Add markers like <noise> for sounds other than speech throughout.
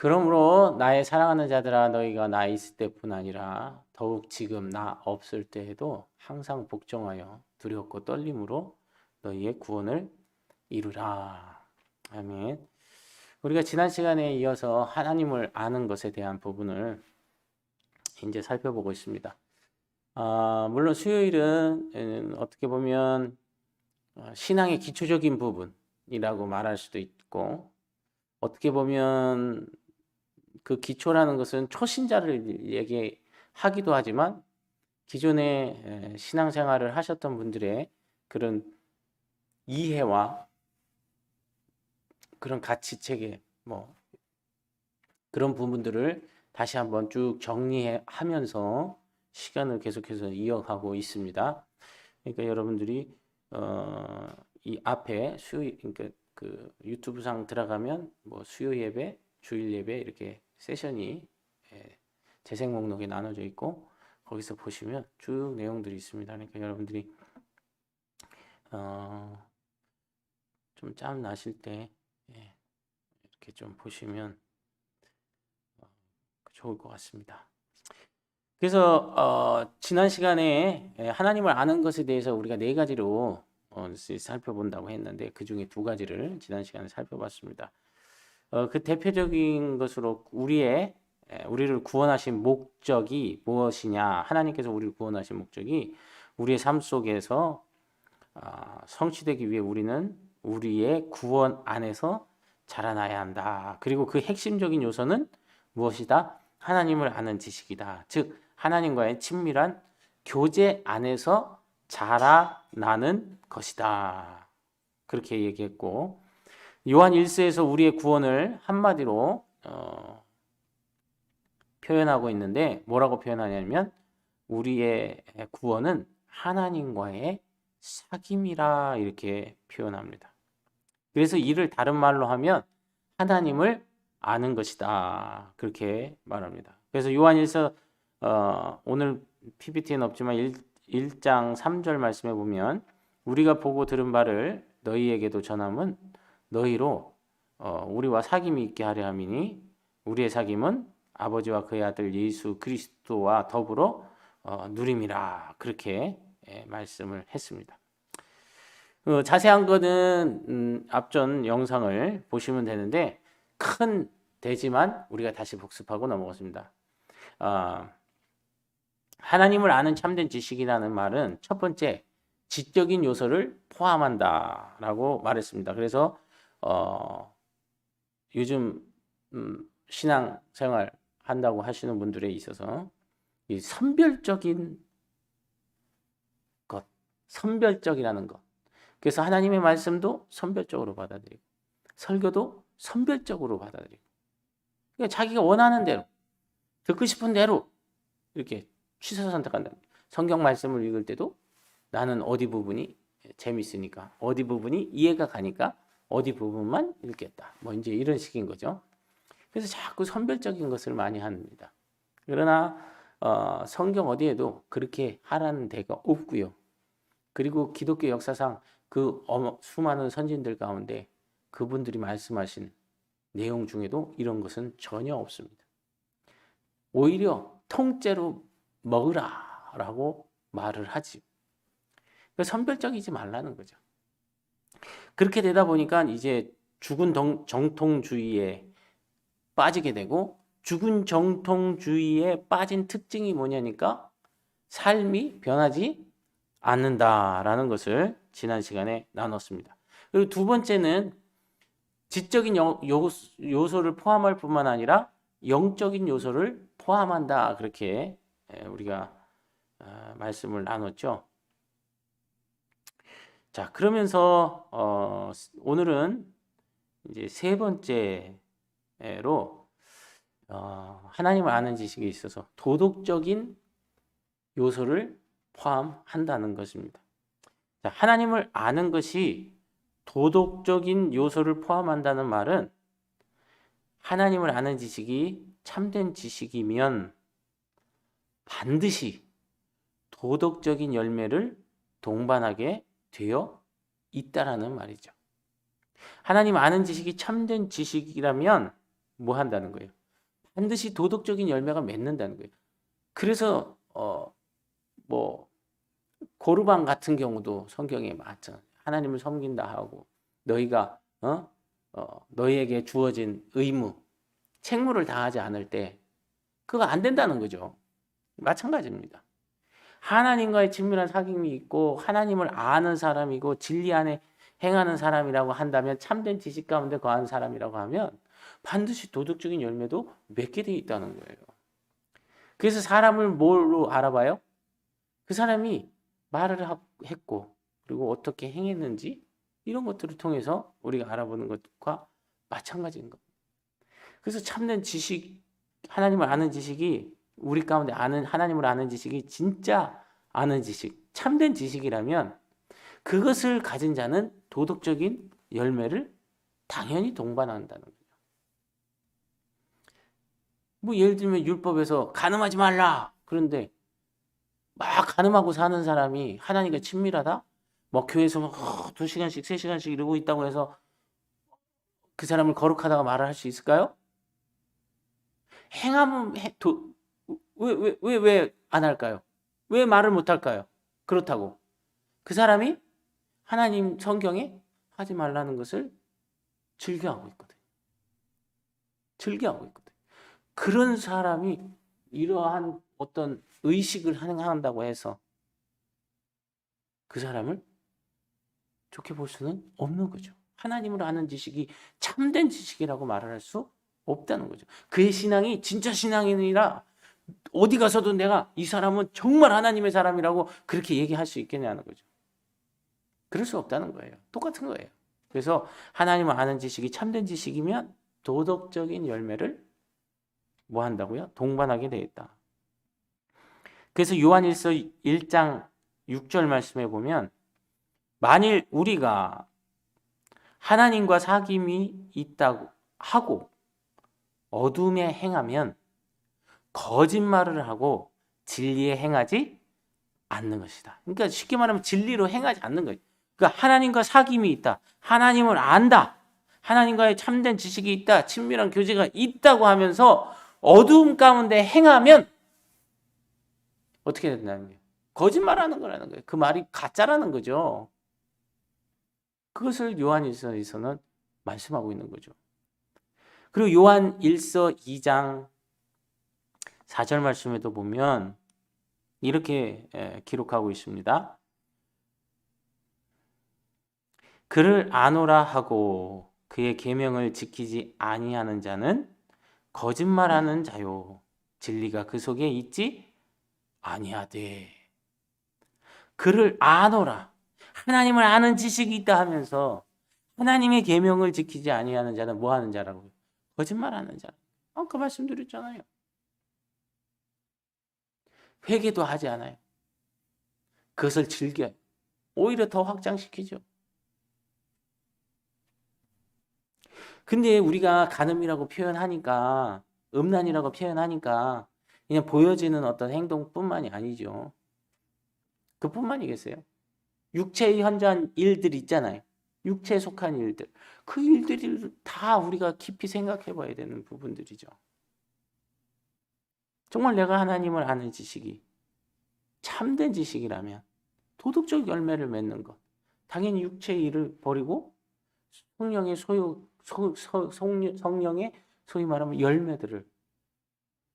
그러므로 나의 사랑하는 자들아 너희가 나 있을 때뿐 아니라 더욱 지금 나 없을 때에도 항상 복종하여 두렵고 떨림으로 너희의 구원을 이루라. 아멘. 우리가 지난 시간에 이어서 하나님을 아는 것에 대한 부분을 이제 살펴보고 있습니다. 아, 물론 수요일은 음, 어떻게 보면 어, 신앙의 기초적인 부분이라고 말할 수도 있고 어떻게 보면 그 기초라는 것은 초신자를 얘기하기도 하지만 기존에 에, 신앙생활을 하셨던 분들의 그런 이해와 그런 가치 체계 뭐 그런 부분들을 다시 한번 쭉 정리하면서 시간을 계속해서 이어가고 있습니다. 그러니까 여러분들이 어, 이 앞에 수요 그러니까 그 유튜브상 들어가면 뭐 수요 예배, 주일 예배 이렇게 세션이 예, 재생 목록에 나눠져 있고 거기서 보시면 쭉 내용들이 있습니다. 그러니까 여러분들이 어, 좀 짬 나실 때 예, 이렇게 좀 보시면 어, 좋을 것 같습니다. 그래서 어, 지난 시간에 예, 하나님을 아는 것에 대해서 우리가 네 가지로 어, 살펴본다고 했는데 그 중에 두 가지를 지난 시간에 살펴봤습니다. 어, 그 대표적인 것으로 우리의 예, 우리를 구원하신 목적이 무엇이냐? 하나님께서 우리를 구원하신 목적이 우리의 삶 속에서 아, 성취되기 위해 우리는 우리의 구원 안에서 자라나야 한다. 그리고 그 핵심적인 요소는 무엇이다? 하나님을 아는 지식이다. 즉 하나님과의 친밀한 교제 안에서 자라나는 것이다. 그렇게 얘기했고 요한 1서에서 우리의 구원을 한마디로 어, 표현하고 있는데 뭐라고 표현하냐면 우리의 구원은 하나님과의 사귐이라 이렇게 표현합니다. 그래서 이를 다른 말로 하면 하나님을 아는 것이다. 그렇게 말합니다. 그래서 요한 1서 어, 오늘 PPT에는 없지만 1, 1장 3절 말씀에 보면 우리가 보고 들은 바를 너희에게도 전함은 너희로 어, 우리와 사귐이 있게 하려 함이니 우리의 사귐은 아버지와 그의 아들 예수 그리스도와 더불어 어, 누림이라 그렇게 예, 말씀을 했습니다. 어, 자세한 거는 음, 앞전 영상을 보시면 되는데 큰 대지만 우리가 다시 복습하고 넘어갔습니다. 어, 하나님을 아는 참된 지식이라는 말은 첫 번째 지적인 요소를 포함한다라고 말했습니다. 그래서 어, 요즘 음, 신앙 생활 한다고 하시는 분들에 있어서 이 선별적인 것, 선별적이라는 것. 그래서 하나님의 말씀도 선별적으로 받아들이고 설교도 선별적으로 받아들이고 그러니까 자기가 원하는 대로 듣고 싶은 대로 이렇게 취사 선택한다. 성경 말씀을 읽을 때도 나는 어디 부분이 재밌으니까 어디 부분이 이해가 가니까 어디 부분만 읽겠다. 뭐 이제 이런 식인 거죠. 그래서 자꾸 선별적인 것을 많이 합니다. 그러나 어, 성경 어디에도 그렇게 하라는 데가 없고요. 그리고 기독교 역사상 그 수많은 선진들 가운데 그분들이 말씀하신 내용 중에도 이런 것은 전혀 없습니다. 오히려 통째로 먹으라라고 말을 하지. 그 선별적이지 말라는 거죠. 그렇게 되다 보니까 이제 죽은 정통주의에 빠지게 되고 죽은 정통주의에 빠진 특징이 뭐냐니까 삶이 변하지 않는다라는 것을 지난 시간에 나눴습니다. 그리고 두 번째는 지적인 요소를 포함할 뿐만 아니라 영적인 요소를 포함한다. 그렇게 우리가 어, 말씀을 나눴죠. 자, 그러면서 어, 오늘은 이제 세 번째로 어, 하나님을 아는 지식에 있어서 도덕적인 요소를 포함한다는 것입니다. 자, 하나님을 아는 것이 도덕적인 요소를 포함한다는 말은 하나님을 아는 지식이 참된 지식이면 반드시 도덕적인 열매를 동반하게 되어 있다라는 말이죠. 하나님 아는 지식이 참된 지식이라면 뭐 한다는 거예요? 반드시 도덕적인 열매가 맺는다는 거예요. 그래서 어 뭐 고르반 같은 경우도 성경에 맞죠. 하나님을 섬긴다 하고 너희가 어? 어 너희에게 주어진 의무 책무를 다하지 않을 때 그거 안 된다는 거죠. 마찬가지입니다. 하나님과의 친밀한 사귐이 있고 하나님을 아는 사람이고 진리 안에 행하는 사람이라고 한다면 참된 지식 가운데 거하는 사람이라고 하면 반드시 도덕적인 열매도 맺게 돼 있다는 거예요. 그래서 사람을 뭘로 알아봐요? 그 사람이 말을 하- 했고 그리고 어떻게 행했는지 이런 것들을 통해서 우리가 알아보는 것과 마찬가지인 겁니다. 그래서 참된 지식, 하나님을 아는 지식이 우리 가운데 아는 하나님을 아는 지식이 진짜 아는 지식, 참된 지식이라면 그것을 가진 자는 도덕적인 열매를 당연히 동반한다는 거죠. 뭐 예를 들면 율법에서 간음하지 말라. 그런데 막 간음하고 사는 사람이 하나님과 친밀하다? 뭐 교회에서 막, 어, 두 시간씩 세 시간씩 이러고 있다고 해서 그 사람을 거룩하다가 말을 할 수 있을까요? 행하면 왜 왜 왜 왜 안 할까요? 왜 말을 못 할까요? 그렇다고 그 사람이 하나님 성경에 하지 말라는 것을 즐겨하고 있거든. 즐겨하고 있거든. 그런 사람이 이러한 어떤 의식을 한다고 해서 그 사람을 좋게 볼 수는 없는 거죠. 하나님을 아는 지식이 참된 지식이라고 말을 할 수 없다는 거죠. 그의 신앙이 진짜 신앙이 아니라 어디 가서도 내가 이 사람은 정말 하나님의 사람이라고 그렇게 얘기할 수 있겠냐는 거죠. 그럴 수 없다는 거예요. 똑같은 거예요. 그래서 하나님을 아는 지식이 참된 지식이면 도덕적인 열매를 뭐 한다고요? 동반하게 되어 있다. 그래서 요한일서 1장 6절 말씀에 보면 만일 우리가 하나님과 사귐이 있다고 하고 어둠에 행하면 거짓말을 하고 진리에 행하지 않는 것이다. 그러니까 쉽게 말하면 진리로 행하지 않는 거예요. 그러니까 하나님과 사귐이 있다. 하나님을 안다. 하나님과의 참된 지식이 있다. 친밀한 교제가 있다고 하면서 어두움 가운데 행하면 어떻게 된다는 거예요? 거짓말하는 거라는 거예요. 그 말이 가짜라는 거죠. 그것을 요한일서에서는 말씀하고 있는 거죠. 그리고 요한 1서 2장 4절 말씀에도 보면 이렇게 에, 기록하고 있습니다. 그를 아노라 하고 그의 계명을 지키지 아니하는 자는 거짓말하는 자요 진리가 그 속에 있지 아니하되 그를 아노라 하나님을 아는 지식이 있다 하면서 하나님의 계명을 지키지 아니하는 자는 뭐 하는 자라고요? 거짓말하는 자. 아까 그 말씀드렸잖아요. 회개도 하지 않아요. 그것을 즐겨요. 오히려 더 확장시키죠. 근데 우리가 간음이라고 표현하니까, 음란이라고 표현하니까, 그냥 보여지는 어떤 행동뿐만이 아니죠. 그뿐만이겠어요. 육체에 현저한 일들 있잖아요. 육체에 속한 일들. 그 일들이 다 우리가 깊이 생각해 봐야 되는 부분들이죠. 정말 내가 하나님을 아는 지식이 참된 지식이라면 도덕적 열매를 맺는 것. 당연히 육체의 일을 버리고 성령의 소유, 소, 소, 성, 성령의 소위 말하면 열매들을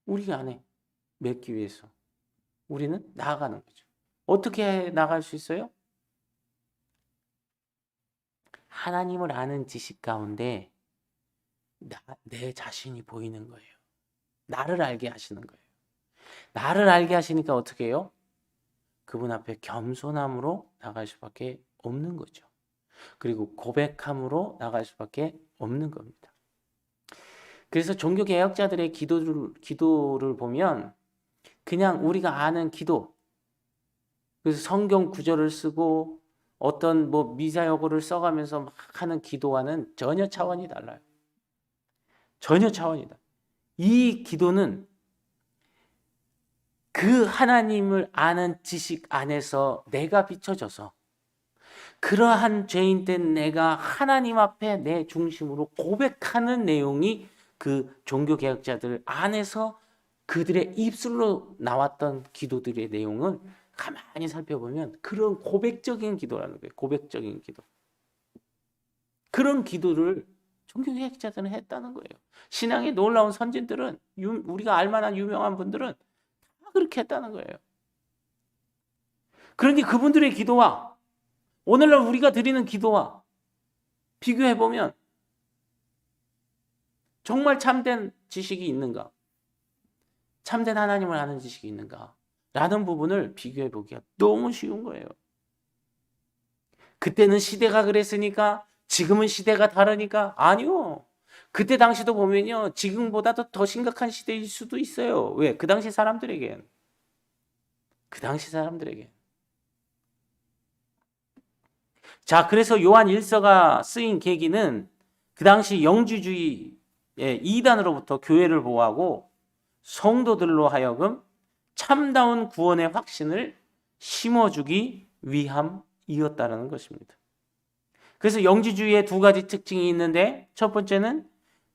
우리 안에 맺기 위해서 우리는 나아가는 거죠. 어떻게 나갈 수 있어요? 하나님을 아는 지식 가운데 나, 내 자신이 보이는 거예요. 나를 알게 하시는 거예요. 나를 알게 하시니까 어떻게 해요? 그분 앞에 겸손함으로 나갈 수밖에 없는 거죠. 그리고 고백함으로 나갈 수밖에 없는 겁니다. 그래서 종교 개혁자들의 기도를 기도를 보면 그냥 우리가 아는 기도 그래서 성경 구절을 쓰고 어떤 뭐 미사여구를 써가면서 막 하는 기도와는 전혀 차원이 달라요. 전혀 차원이다. 이 기도는 그 하나님을 아는 지식 안에서 내가 비춰져서 그러한 죄인 된 내가 하나님 앞에 내 중심으로 고백하는 내용이 그 종교 개혁자들 안에서 그들의 입술로 나왔던 기도들의 내용은 가만히 살펴보면 그런 고백적인 기도라는 거예요. 고백적인 기도. 그런 기도를 종교 개혁자들은 했다는 거예요. 신앙의 놀라운 선진들은 유- 우리가 알만한 유명한 분들은 다 그렇게 했다는 거예요. 그런데 그분들의 기도와 오늘날 우리가 드리는 기도와 비교해 보면 정말 참된 지식이 있는가? 참된 하나님을 아는 지식이 있는가? 라는 부분을 비교해 보기가 너무 쉬운 거예요. 그때는 시대가 그랬으니까 지금은 시대가 다르니까 아니요. 그때 당시도 보면요. 지금보다도 더 심각한 시대일 수도 있어요. 왜? 그 당시 사람들에겐. 그 당시 사람들에겐. 자, 그래서 요한 일서가 쓰인 계기는 그 당시 영주주의 의 이단으로부터 교회를 보호하고 성도들로 하여금 참다운 구원의 확신을 심어주기 위함이었다는 것입니다. 그래서 영지주의의 두 가지 특징이 있는데 첫 번째는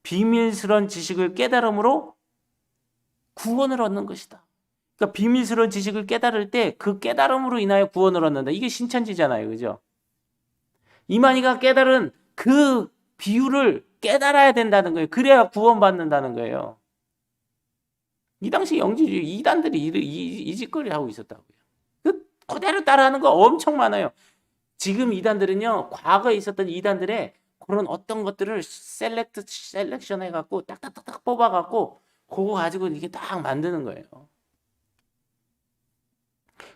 비밀스러운 지식을 깨달음으로 구원을 얻는 것이다. 그러니까 비밀스러운 지식을 깨달을 때 그 깨달음으로 인하여 구원을 얻는다. 이게 신천지잖아요. 그죠? 이만희가 깨달은 그 비유를 깨달아야 된다는 거예요. 그래야 구원받는다는 거예요. 이 당시 영지주의 이단들이 이 짓거리 하고 있었다고요. 그 그대로 따라하는 거 엄청 많아요. 지금 이단들은요, 과거에 있었던 이단들의 그런 어떤 것들을 셀렉트, 셀렉션 해갖고 딱딱딱딱 뽑아갖고 그거 가지고 이렇게 딱 만드는 거예요.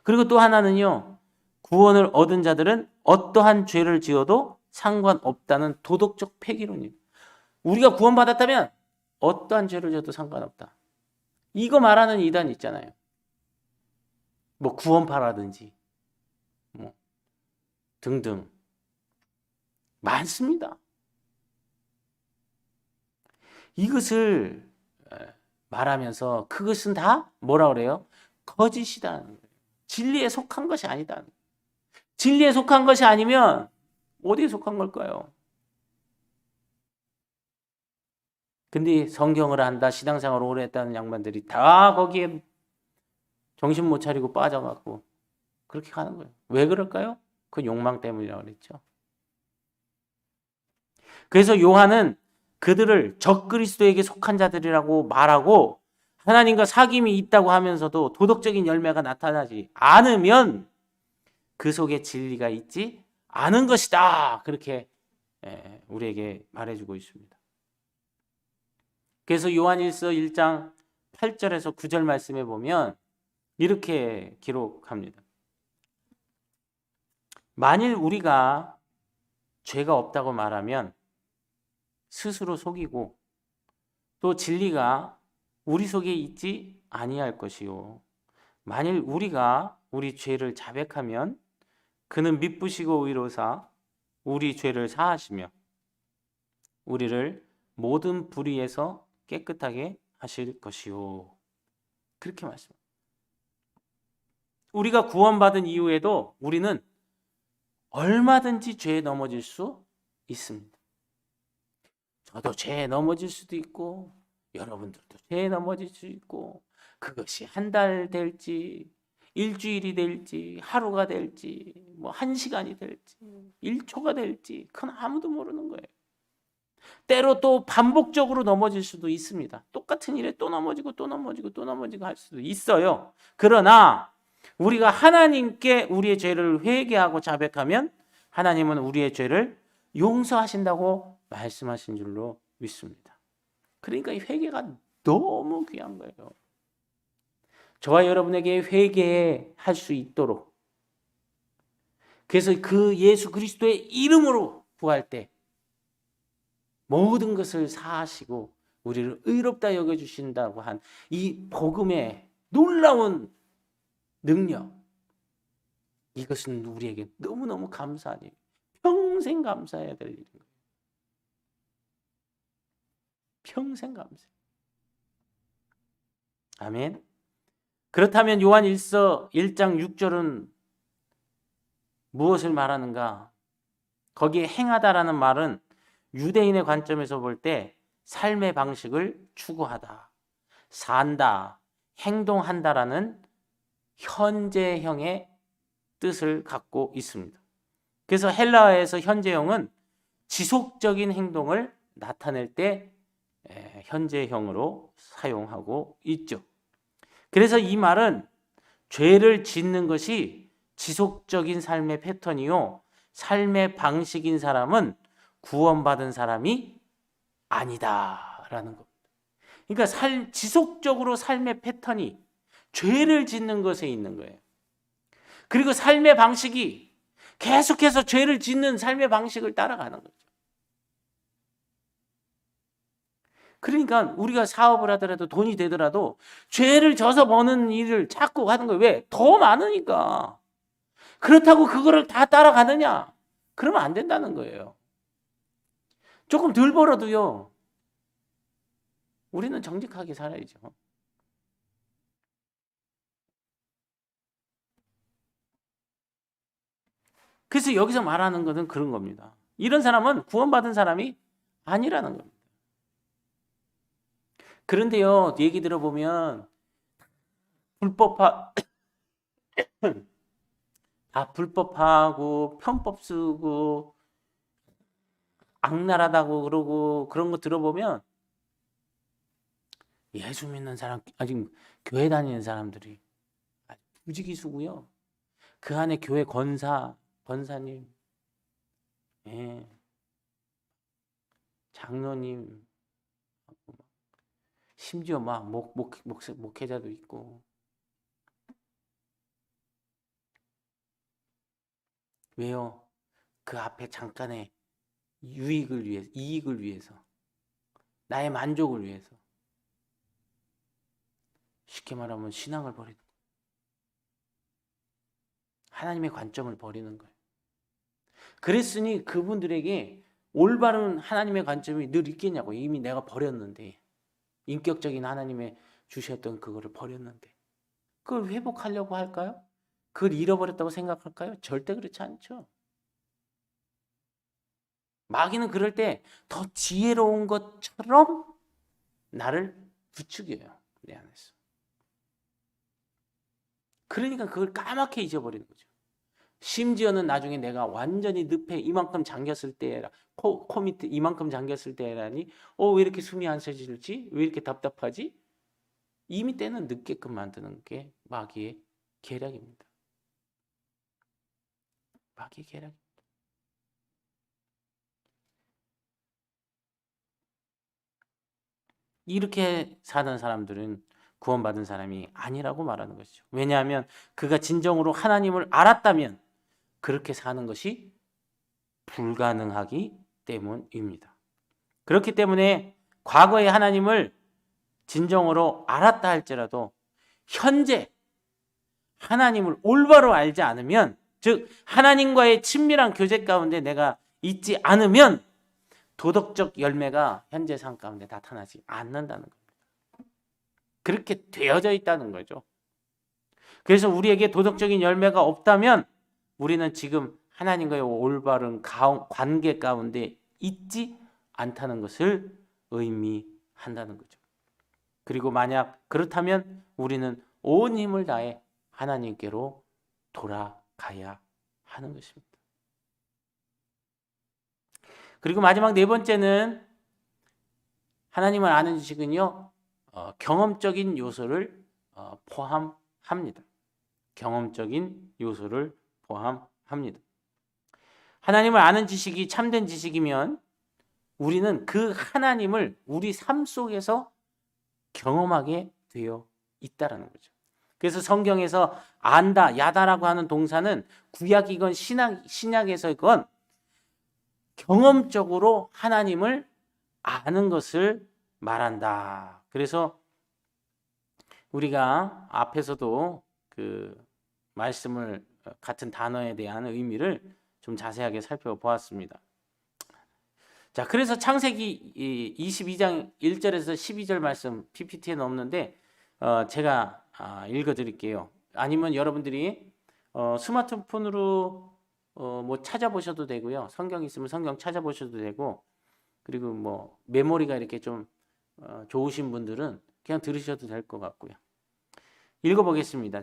그리고 또 하나는요, 구원을 얻은 자들은 어떠한 죄를 지어도 상관없다는 도덕적 폐기론입니다. 우리가 구원받았다면 어떠한 죄를 지어도 상관없다. 이거 말하는 이단 있잖아요. 뭐 구원파라든지 뭐 등등 많습니다. 이것을 말하면서 그것은 다 뭐라 그래요? 거짓이다는 거예요. 진리에 속한 것이 아니다. 진리에 속한 것이 아니면 어디에 속한 걸까요? 근데 성경을 한다, 신앙생활을 오래 했다는 양반들이 다 거기에 정신 못 차리고 빠져갖고 그렇게 가는 거예요. 왜 그럴까요? 그 욕망 때문이라고 그랬죠. 그래서 요한은 그들을 적그리스도에게 속한 자들이라고 말하고 하나님과 사귐이 있다고 하면서도 도덕적인 열매가 나타나지 않으면 그 속에 진리가 있지 않은 것이다. 그렇게 예, 우리에게 말해주고 있습니다. 그래서 요한일서 1장 8절에서 9절 말씀에 보면 이렇게 기록합니다. 만일 우리가 죄가 없다고 말하면 스스로 속이고 또 진리가 우리 속에 있지 아니할 것이요. 만일 우리가 우리 죄를 자백하면 그는 미쁘시고 의로사 우리 죄를 사하시며 우리를 모든 불의에서 깨끗하게 하실 것이요. 그렇게 말씀. 우리가 구원받은 이후에도 우리는 얼마든지 죄에 넘어질 수 있습니다. 저도 죄에 넘어질 수도 있고 여러분들도 죄에 넘어질 수 있고 그것이 한 달 될지 일주일이 될지 하루가 될지 뭐 한 시간이 될지 1초가 될지 그건 아무도 모르는 거예요. 때로 또 반복적으로 넘어질 수도 있습니다. 똑같은 일에 또 넘어지고 또 넘어지고 또 넘어지고 할 수도 있어요. 그러나 우리가 하나님께 우리의 죄를 회개하고 자백하면 하나님은 우리의 죄를 용서하신다고 말씀하신 줄로 믿습니다. 그러니까 이 회개가 너무 귀한 거예요. 저와 여러분에게 회개할 수 있도록 그래서 그 예수 그리스도의 이름으로 구할 때 모든 것을 사하시고 우리를 의롭다 여겨 주신다고 한 이 복음의 놀라운 능력 이것은 우리에게 너무너무 감사한 일 평생 감사해야 될 일인 거예요. 평생 감사. 아멘. 그렇다면 요한 1서 1장 6절은 무엇을 말하는가? 거기에 행하다라는 말은 유대인의 관점에서 볼 때 삶의 방식을 추구하다, 산다, 행동한다라는 현재형의 뜻을 갖고 있습니다. 그래서 헬라어에서 현재형은 지속적인 행동을 나타낼 때 에, 현재형으로 사용하고 있죠. 그래서 이 말은 죄를 짓는 것이 지속적인 삶의 패턴이요. 삶의 방식인 사람은 구원받은 사람이 아니다라는 겁니다. 그러니까 살, 지속적으로 삶의 패턴이 죄를 짓는 것에 있는 거예요. 그리고 삶의 방식이 계속해서 죄를 짓는 삶의 방식을 따라가는 거죠. 그러니까 우리가 사업을 하더라도 돈이 되더라도 죄를 져서 버는 일을 자꾸 하는 거예요. 왜? 더 많으니까. 그렇다고 그거를 다 따라가느냐? 그러면 안 된다는 거예요. 조금 덜 벌어도요. 우리는 정직하게 살아야죠. 그래서 여기서 말하는 것은 그런 겁니다. 이런 사람은 구원받은 사람이 아니라는 겁니다. 그런데요, 얘기 들어보면 불법화 <coughs> 다 불법하고 편법 쓰고 악랄하다고 그러고 그런 거 들어보면 예수 믿는 사람 아직 교회 다니는 사람들이 부지기수고요. 그 안에 교회 권사, 권사님, 예, 장로님, 심지어 막 목, 목, 목, 목회자도 있고 왜요? 그 앞에 잠깐의 유익을 위해서, 이익을 위해서, 나의 만족을 위해서. 쉽게 말하면 신앙을 버리는. 하나님의 관점을 버리는 거예요. 그랬으니 그분들에게 올바른 하나님의 관점이 늘 있겠냐고. 이미 내가 버렸는데. 인격적인 하나님의 주셨던 그거를 버렸는데. 그걸 회복하려고 할까요? 그걸 잃어버렸다고 생각할까요? 절대 그렇지 않죠. 마귀는 그럴 때 더 지혜로운 것처럼 나를 부추겨요. 내 안에서. 그러니까 그걸 까맣게 잊어버리는 거죠. 심지어는 나중에 내가 완전히 늪에 이만큼 잠겼을 때라 코, 코 밑에 이만큼 잠겼을 때라니 어 왜 이렇게 숨이 안 쉬어질지 왜 이렇게 답답하지 이미 때는 늦게끔 만드는 게 마귀의 계략입니다. 마귀의 계략. 이렇게 사는 사람들은 구원받은 사람이 아니라고 말하는 것이죠. 왜냐하면 그가 진정으로 하나님을 알았다면 그렇게 사는 것이 불가능하기 때문입니다. 그렇기 때문에 과거의 하나님을 진정으로 알았다 할지라도 현재 하나님을 올바로 알지 않으면 즉 하나님과의 친밀한 교제 가운데 내가 있지 않으면 도덕적 열매가 현재 삶 가운데 나타나지 않는다는 겁니다. 그렇게 되어져 있다는 거죠. 그래서 우리에게 도덕적인 열매가 없다면 우리는 지금 하나님과의 올바른 관계 가운데 있지 않다는 것을 의미한다는 거죠. 그리고 만약 그렇다면 우리는 온 힘을 다해 하나님께로 돌아가야 하는 것입니다. 그리고 마지막 네 번째는 하나님을 아는 지식은요, 어, 경험적인 요소를 어, 포함합니다. 경험적인 요소를 포함합니다. 하나님을 아는 지식이 참된 지식이면 우리는 그 하나님을 우리 삶 속에서 경험하게 되어 있다라는 거죠. 그래서 성경에서 안다, 야다라고 하는 동사는 구약이건 신약, 신약에서건 경험적으로 하나님을 아는 것을 말한다. 그래서 우리가 앞에서도 그 말씀을 같은 단어에 대한 의미를 좀 자세하게 살펴보았습니다. 자, 그래서 창세기 22장 1절에서 12절 말씀 PPT에 넣었는데 어, 제가 아, 읽어드릴게요. 아니면 여러분들이 어, 스마트폰으로 어, 뭐 찾아보셔도 되고요. 성경 있으면 성경 찾아보셔도 되고 그리고 뭐 메모리가 이렇게 좀 어, 좋으신 분들은 그냥 들으셔도 될 것 같고요. 읽어보겠습니다.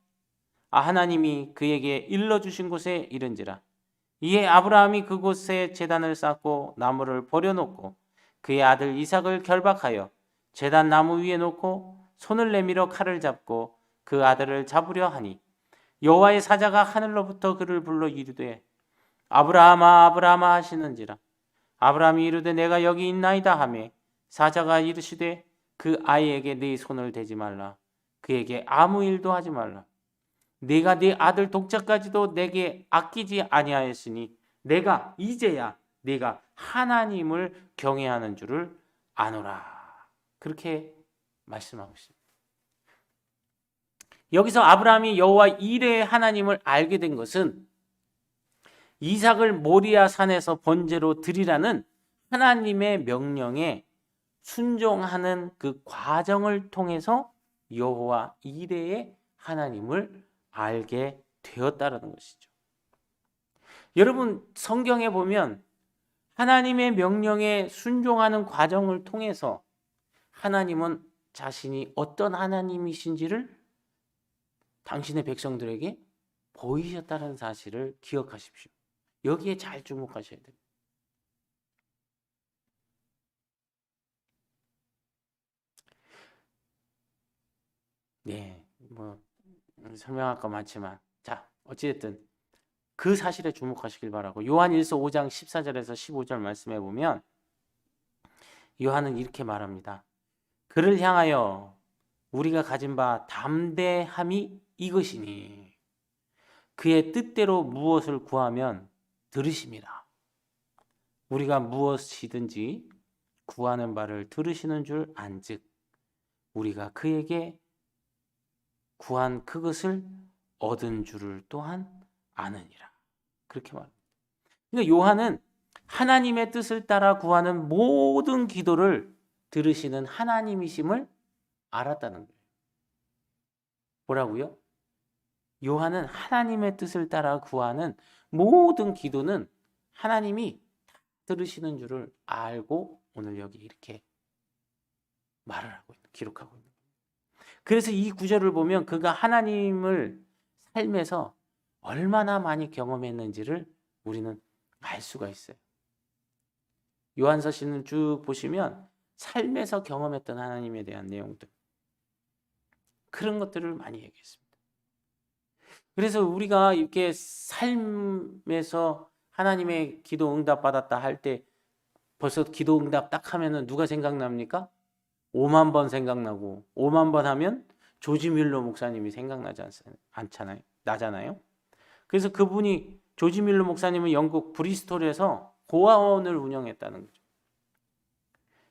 아 하나님이 그에게 일러 주신 곳에 이른지라. 이에 아브라함이 그곳에 제단을 쌓고 나무를 버려놓고 그의 아들 이삭을 결박하여 제단 나무 위에 놓고 손을 내밀어 칼을 잡고 그 아들을 잡으려 하니 여호와의 사자가 하늘로부터 그를 불러 이르되 아브라함아 아브라함아 하시는지라. 아브라함이 이르되 내가 여기 있나이다 하매 사자가 이르시되 그 아이에게 네 손을 대지 말라. 그에게 아무 일도 하지 말라 네가 네 아들 독자까지도 내게 아끼지 아니하였으니 내가 이제야 네가 하나님을 경외하는 줄을 아노라. 그렇게 말씀하고 있습니다. 여기서 아브라함이 여호와 이레의 하나님을 알게 된 것은 이삭을 모리아 산에서 번제로 드리라는 하나님의 명령에 순종하는 그 과정을 통해서 여호와 이레의 하나님을 알게 되었다라는 것이죠. 여러분 성경에 보면 하나님의 명령에 순종하는 과정을 통해서 하나님은 자신이 어떤 하나님이신지를 당신의 백성들에게 보이셨다는 사실을 기억하십시오. 여기에 잘 주목하셔야 됩니다. 네, 뭐 설명할 거 많지만 자 어찌됐든 그 사실에 주목하시길 바라고 요한일서 5장 14절에서 15절 말씀해 보면 요한은 이렇게 말합니다. 그를 향하여 우리가 가진 바 담대함이 이것이니 그의 뜻대로 무엇을 구하면 들으심이라. 우리가 무엇이든지 구하는 바를 들으시는 줄 안즉 우리가 그에게 구한 그것을 얻은 줄을 또한 아느니라. 그렇게 말합니다. 그러니까 요한은 하나님의 뜻을 따라 구하는 모든 기도를 들으시는 하나님이심을 알았다는 거예요. 뭐라고요? 요한은 하나님의 뜻을 따라 구하는 모든 기도는 하나님이 들으시는 줄을 알고 오늘 여기 이렇게 말을 하고 있는, 기록하고 있는. 그래서 이 구절을 보면 그가 하나님을 삶에서 얼마나 많이 경험했는지를 우리는 알 수가 있어요. 요한서신을 쭉 보시면 삶에서 경험했던 하나님에 대한 내용들 그런 것들을 많이 얘기했습니다. 그래서 우리가 이렇게 삶에서 하나님의 기도 응답 받았다 할 때 벌써 기도 응답 딱 하면은 누가 생각납니까? 5만 번 생각나고 5만 번 하면 조지 밀러 목사님이 생각나지 않잖아요. 나잖아요. 그래서 그분이 조지 밀러 목사님은 영국 브리스톨에서 고아원을 운영했다는 거죠.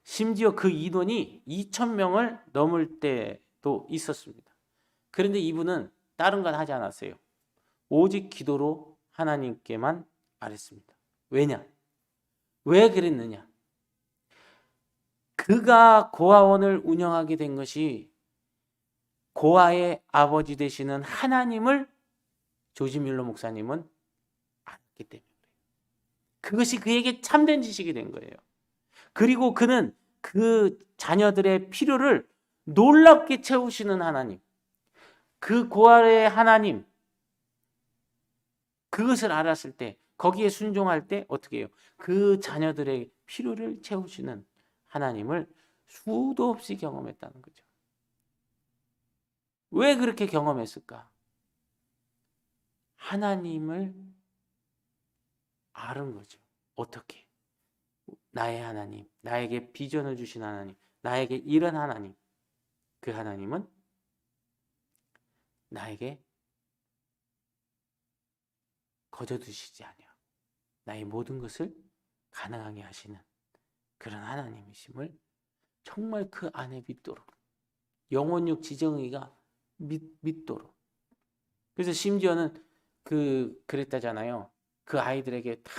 심지어 그 인원이 2천 명을 넘을 때도 있었습니다. 그런데 이분은 다른 건 하지 않았어요. 오직 기도로 하나님께만 말했습니다. 왜냐? 왜 그랬느냐? 그가 고아원을 운영하게 된 것이 고아의 아버지 되시는 하나님을 조지 밀러 목사님은 알았기 때문에. 그것이 그에게 참된 지식이 된 거예요. 그리고 그는 그 자녀들의 필요를 놀랍게 채우시는 하나님, 그 고아의 하나님, 그것을 알았을 때, 거기에 순종할 때 어떻게 해요? 그 자녀들의 필요를 채우시는 하나님을 수도 없이 경험했다는 거죠. 왜 그렇게 경험했을까? 하나님을 아는 거죠. 어떻게? 나의 하나님, 나에게 비전을 주신 하나님, 나에게 이런 하나님, 그 하나님은 나에게 거저 두시지 아니야. 나의 모든 것을 가능하게 하시는 그런 하나님이심을 정말 그 안에 믿도록 영혼육 지정의가 믿, 믿도록 그래서 심지어는 그 그랬다잖아요. 그 아이들에게 다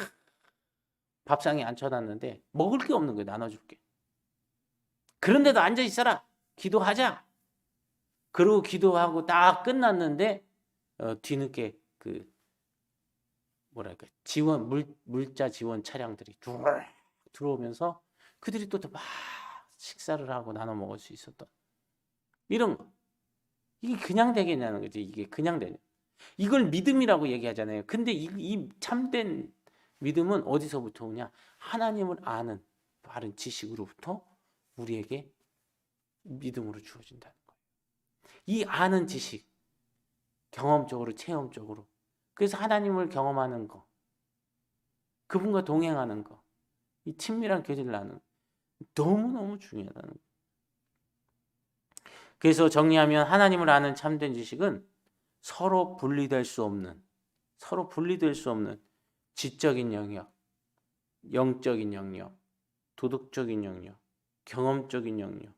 밥상에 앉혀놨는데 먹을 게 없는 거예요. 나눠줄게. 그런데도 앉아 있어라. 기도하자. 그러고 기도하고 딱 끝났는데 어, 뒤늦게 그 뭐랄까 지원 물 물자 지원 차량들이 쭉 들어오면서 그들이 또 막 식사를 하고 나눠 먹을 수 있었던 이런 거. 이게 그냥 되겠냐는 거지. 이게 그냥 되냐. 이걸 믿음이라고 얘기하잖아요. 근데 이, 이 참된 믿음은 어디서부터 오냐? 하나님을 아는 바른 지식으로부터 우리에게 믿음으로 주어진다는 거예요. 이 아는 지식, 경험적으로, 체험적으로. 그래서 하나님을 경험하는 거, 그분과 동행하는 거, 이 친밀한 교제를 나누는 거, 너무너무 중요하다는. 그래서 정리하면 하나님을 아는 참된 지식은 서로 분리될 수 없는, 서로 분리될 수 없는 지적인 영역, 영적인 영역, 도덕적인 영역, 경험적인 영역.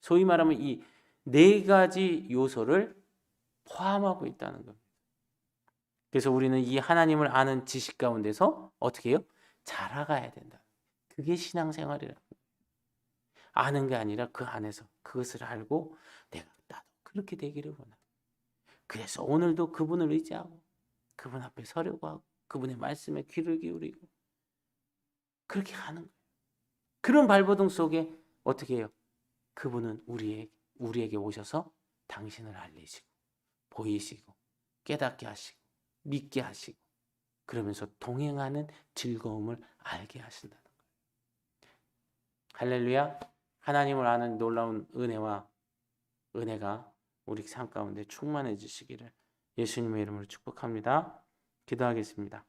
소위 말하면 이 네 가지 요소를 포함하고 있다는 겁니다. 그래서 우리는 이 하나님을 아는 지식 가운데서 어떻게 해요? 자라가야 된다. 그게 신앙생활이라. 아는 게 아니라 그 안에서 그것을 알고 내가 나도 그렇게 되기를 원한다. 그래서 오늘도 그분을 의지하고 그분 앞에 서려고 하고 그분의 말씀에 귀를 기울이고 그렇게 가는 거예요. 그런 발버둥 속에 어떻게 해요? 그분은 우리의, 우리에게 오셔서 당신을 알리시고 보이시고 깨닫게 하시고 믿게 하시고 그러면서 동행하는 즐거움을 알게 하신다는 거예요. 할렐루야. 하나님을 아는 놀라운 은혜와 은혜가 우리 삶 가운데 충만해지시기를 예수님의 이름으로 축복합니다. 기도하겠습니다.